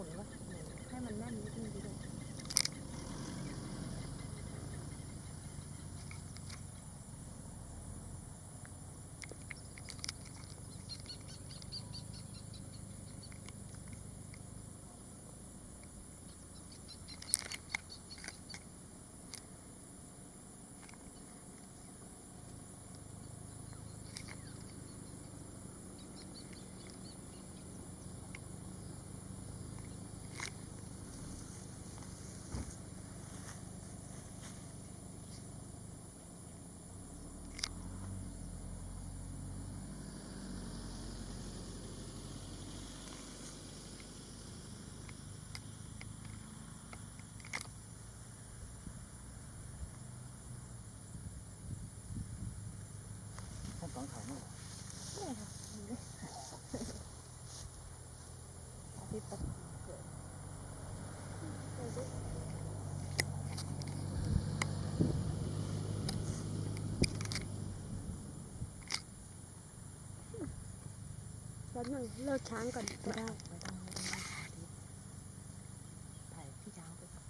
ุนว่ให้มันแน่นนิดนึง ที่ตะเกิดแนึ่งเลิกช้างก่อนไปได้ไปได้ไปได้องถ่ายที่ถ่พี่ช้างไปก่อน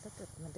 ถ้าเกิดมันเดิน